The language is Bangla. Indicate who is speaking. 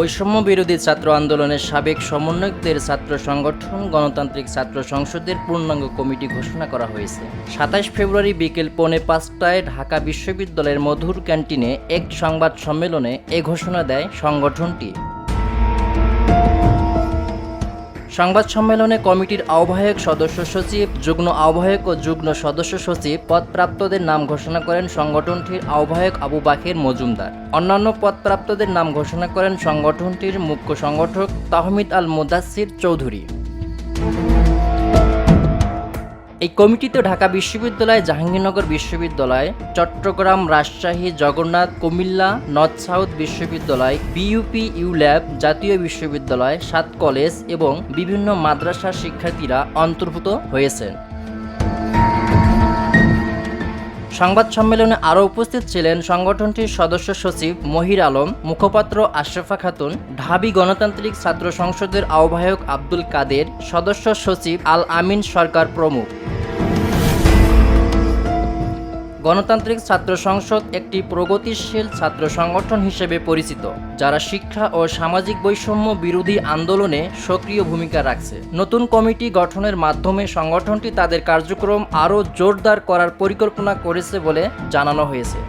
Speaker 1: বৈষম্য বিরোধী ছাত্র আন্দোলনের সাবেক সমন্বয়কদের ছাত্র সংগঠন, গণতান্ত্রিক ছাত্র সংসদের পূর্ণাঙ্গ কমিটি ঘোষণা করা হয়েছে। সাতাশ ফেব্রুয়ারি বিকেল পৌনে পাঁচটায় ঢাকা বিশ্ববিদ্যালয়ের মধুর ক্যান্টিনে এক সংবাদ সম্মেলনে এ ঘোষণা দেয় সংগঠনটি। সংবাদ সম্মেলনে কমিটির আহ্বায়ক সদস্য সচিব, যুগ্ম আহ্বায়ক ও যুগ্ম সদস্য সচিব পদপ্রাপ্তদের নাম ঘোষণা করেন সংগঠনটির আহ্বায়ক আবু বাখের মজুমদার। অন্যান্য পদপ্রাপ্তদের নাম ঘোষণা করেন সংগঠনটির মুখ্য সংগঠক তাহমিদ আল মুদাসির চৌধুরী। এই কমিটিতে ঢাকা বিশ্ববিদ্যালয়, জাহাঙ্গীরনগর বিশ্ববিদ্যালয়, চট্টগ্রাম রাজশাহী, জগন্নাথ, কুমিল্লা, নর্থ সাউথ বিশ্ববিদ্যালয়, বিইউপি, ইউল্যাব জাতীয় বিশ্ববিদ্যালয়, সাত কলেজ এবং বিভিন্ন মাদ্রাসার শিক্ষার্থীরা অন্তর্ভুক্ত হয়েছেন সংবাদ সম্মেলনে আরও উপস্থিত ছিলেন সংগঠনটির সদস্য সচিব মহির আলম, মুখপাত্র আশরাফা খাতুন, ঢাবি গণতান্ত্রিক ছাত্র সংসদের আহ্বায়ক আব্দুল কাদের, সদস্য সচিব আল আমিন সরকার প্রমুখ। গণতান্ত্রিক ছাত্র সংসদ একটি প্রগতিশীল ছাত্র সংগঠন হিসেবে পরিচিত, যারা শিক্ষা ও সামাজিক বৈষম্য বিরোধী আন্দোলনে সক্রিয় ভূমিকা রাখছে। নতুন কমিটি গঠনের মাধ্যমে সংগঠনটি তাদের কার্যক্রম আরও জোরদার করার পরিকল্পনা করেছে বলে জানানো হয়েছে।